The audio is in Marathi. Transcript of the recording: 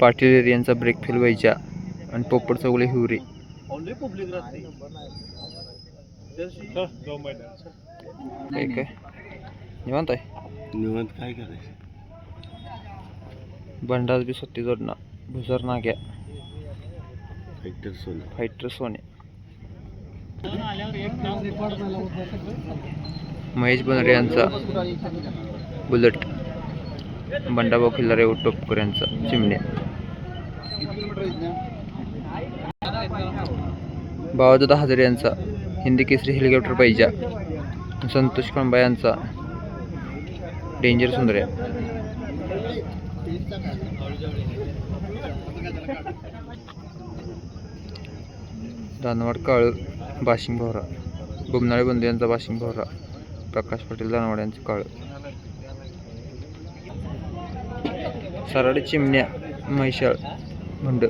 पाटील यांचा ब्रेक फेल व्हायच्या आणि पोपट चौगले हिवरे. काय काय? निवांत आहे? निवांत काय करायचं? बंडाज बी सत्ती जोडणा. भुसर नाग्या फायटर सोन. फायटर सोने. महेश बनरे यांचा. बुलेट. बंडाभाऊ खिल्लारे टोपकर यांचा चिमण्या. बाबादादा हजारे यांचा हिंदी केसरी हेलिकॉप्टर पाहिजा. संतोष कळंबा यांचा डेंजर सुंदर्या. दानवाड काळ बाशिंग भोवरा बुमनाळे बंधू यांचा बाशिंग भोवरा प्रकाश पाटील दानवाड यांचं काळ. सरळ चिमण्या म्हैशाळ भंड